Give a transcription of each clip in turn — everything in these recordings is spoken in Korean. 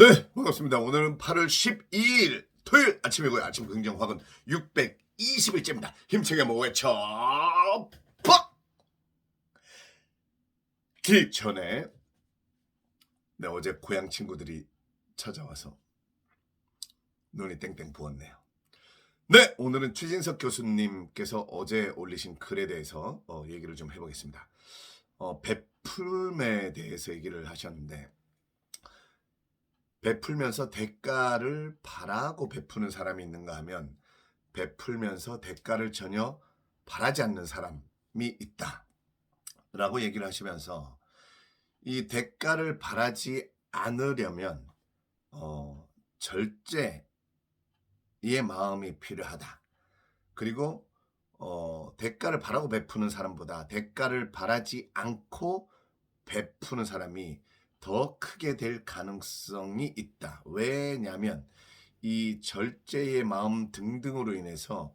네, 반갑습니다. 오늘은 8월 12일 토요일 아침이고요. 아침 긍정확은 620일째입니다. 힘차게 모 외쳐 퍽! 기 전에 네, 어제 고향 친구들이 찾아와서 눈이 땡땡 부었네요. 네, 오늘은 최진석 교수님께서 어제 올리신 글에 대해서 어, 얘기를 좀 해보겠습니다. 어, 베풀음에 대해서 얘기를 하셨는데 베풀면서 대가를 바라고 베푸는 사람이 있는가 하면 베풀면서 대가를 전혀 바라지 않는 사람이 있다. 라고 얘기를 하시면서 이 대가를 바라지 않으려면 어, 절제의 마음이 필요하다. 그리고 어, 대가를 바라고 베푸는 사람보다 대가를 바라지 않고 베푸는 사람이 더 크게 될 가능성이 있다. 왜냐하면 이 절제의 마음 등등으로 인해서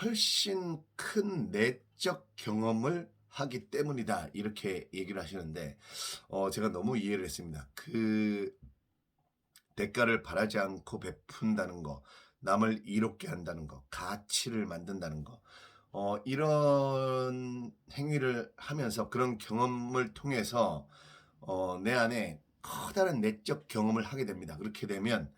훨씬 큰 내적 경험을 하기 때문이다. 이렇게 얘기를 하시는데 어, 제가 너무 이해를 했습니다. 그 대가를 바라지 않고 베푼다는 거, 남을 이롭게 한다는 거, 가치를 만든다는 거, 어, 이런 행위를 하면서 그런 경험을 통해서 어, 내 안에 커다란 내적 경험을 하게 됩니다. 그렇게 되면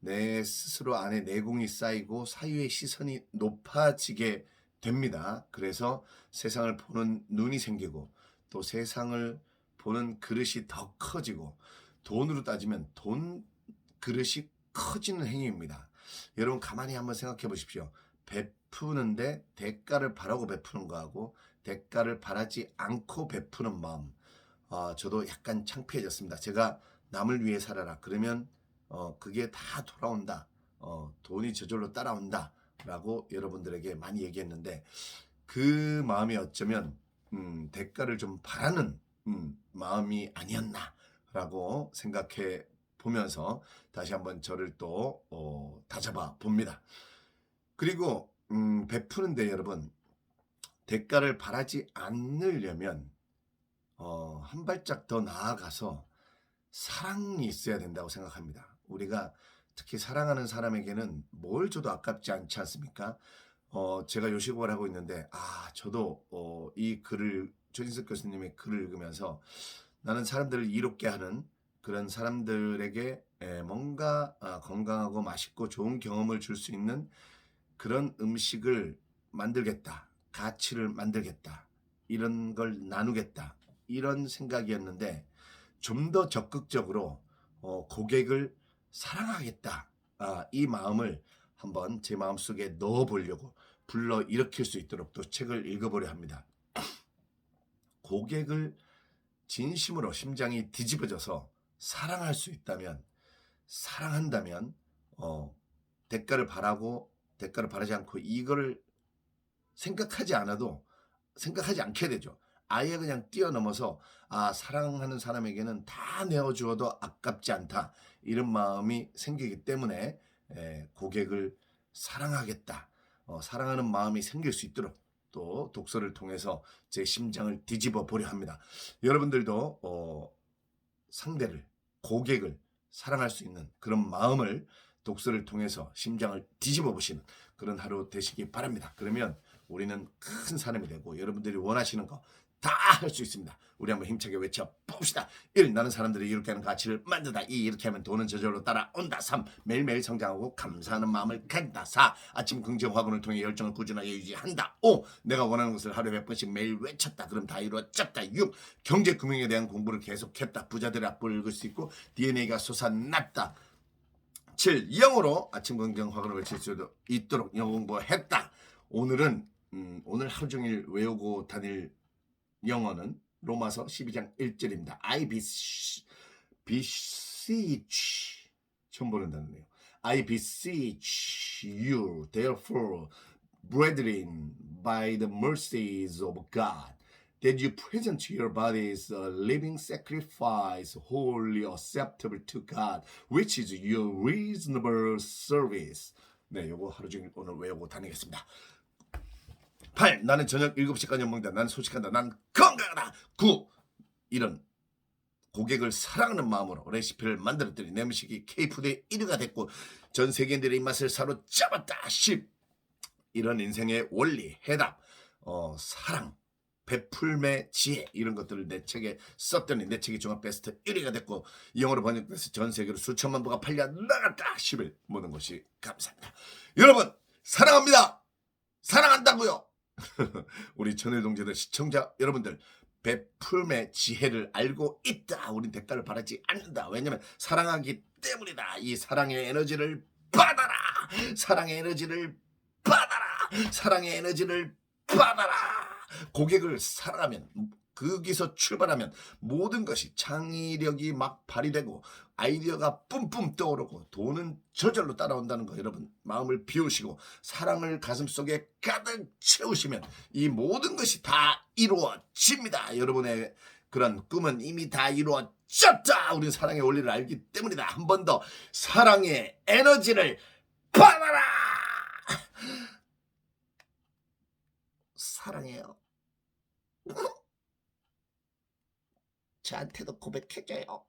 내 스스로 안에 내공이 쌓이고 사유의 시선이 높아지게 됩니다. 그래서 세상을 보는 눈이 생기고 또 세상을 보는 그릇이 더 커지고 돈으로 따지면 돈 그릇이 커지는 행위입니다. 여러분 가만히 한번 생각해 보십시오. 베푸는데 대가를 바라고 베푸는 거하고 대가를 바라지 않고 베푸는 마음. 아, 저도 약간 창피해졌습니다. 제가 남을 위해 살아라. 그러면 어, 그게 다 돌아온다. 어, 돈이 저절로 따라온다. 라고 여러분들에게 많이 얘기했는데 그 마음이 어쩌면 음, 대가를 좀 바라는 음, 마음이 아니었나 라고 생각해 보면서 다시 한번 저를 또 어, 다잡아 봅니다. 그리고 음, 베푸는데 여러분 대가를 바라지 않으려면 어, 한 발짝 더 나아가서 사랑이 있어야 된다고 생각합니다. 우리가 특히 사랑하는 사람에게는 뭘 줘도 아깝지 않지 않습니까? 어, 제가 요식업을 하고 있는데, 아, 저도, 어, 이 글을, 최진석 교수님의 글을 읽으면서 나는 사람들을 이롭게 하는 그런 사람들에게 에, 뭔가 아, 건강하고 맛있고 좋은 경험을 줄 수 있는 그런 음식을 만들겠다. 가치를 만들겠다. 이런 걸 나누겠다. 이런 생각이었는데 좀 더 적극적으로 어, 고객을 사랑하겠다. 아, 이 마음을 한번 제 마음속에 넣어보려고 불러 일으킬 수 있도록 또 책을 읽어보려 합니다. 고객을 진심으로 심장이 뒤집어져서 사랑할 수 있다면 사랑한다면 어, 대가를 바라고 대가를 바라지 않고 이거를 생각하지 않아도 생각하지 않게 되죠. 아예 그냥 뛰어넘어서 아 사랑하는 사람에게는 다 내어주어도 아깝지 않다 이런 마음이 생기기 때문에 에, 고객을 사랑하겠다 어, 사랑하는 마음이 생길 수 있도록 또 독서를 통해서 제 심장을 뒤집어 보려 합니다. 여러분들도 어, 상대를 고객을 사랑할 수 있는 그런 마음을 독서를 통해서 심장을 뒤집어 보시는 그런 하루 되시기 바랍니다. 그러면 우리는 큰 사람이 되고 여러분들이 원하시는 거 다 할 수 있습니다. 우리 한번 힘차게 외쳐 봅시다. 1. 나는 사람들이 이렇게 하는 가치를 만든다. 2. 이렇게 하면 돈은 저절로 따라온다. 3. 매일매일 성장하고 감사하는 마음을 갖다. 4. 아침 긍정 화근을 통해 열정을 꾸준하게 유지한다. 5. 내가 원하는 것을 하루에 몇 번씩 매일 외쳤다. 그럼 다 이루어졌다. 6. 경제 금융에 대한 공부를 계속했다. 부자들의 앞을 읽을 수 있고 DNA가 솟아났다. 7. 영어로 아침 긍정 화근을 외칠 수 있도록 영어 공부했다. 오늘은 음, 오늘 하루 종일 외우고 다닐 영어는 로마서 12장 1절입니다. I beseech, 처음 보는 단어네요. I beseech you, therefore, brethren, by the mercies of God, that you present your bodies a living sacrifice, wholly acceptable to God, which is your reasonable service. 네, 요거 하루 종일 오늘 외우고 다니겠습니다. 8. 나는 저녁 7시까지 먹는다. 나는 소식한다. 난 건강하다. 9. 이런 고객을 사랑하는 마음으로 레시피를 만들었더니 내 음식이 K푸드의 1위가 됐고 전 세계인들의 입맛을 사로잡았다. 10. 이런 인생의 원리, 해답, 어, 사랑, 베풀매 지혜 이런 것들을 내 책에 썼더니 내 책이 종합 베스트 1위가 됐고 영어로 번역돼서 전 세계로 수천만 부가 팔려 나갔다. 10일 모든 것이 감사합니다. 여러분 사랑합니다. 사랑한다고요. 우리 전일 동지들 시청자 여러분들 베풀매 지혜를 알고 있다. 우린 대가를 바라지 않는다. 왜냐면 사랑하기 때문이다. 이 사랑의 에너지를 받아라. 사랑의 에너지를 받아라. 사랑의 에너지를 받아라. 고객을 사랑하면 거기서 출발하면 모든 것이 창의력이 막 발휘되고 아이디어가 뿜뿜 떠오르고 돈은 저절로 따라온다는 거 여러분 마음을 비우시고 사랑을 가슴속에 가득 채우시면 이 모든 것이 다 이루어집니다. 여러분의 그런 꿈은 이미 다 이루어졌다. 우리는 사랑의 원리를 알기 때문이다. 한 번 더 사랑의 에너지를 받아라. 사랑해요. 저한테도 고백해줘요.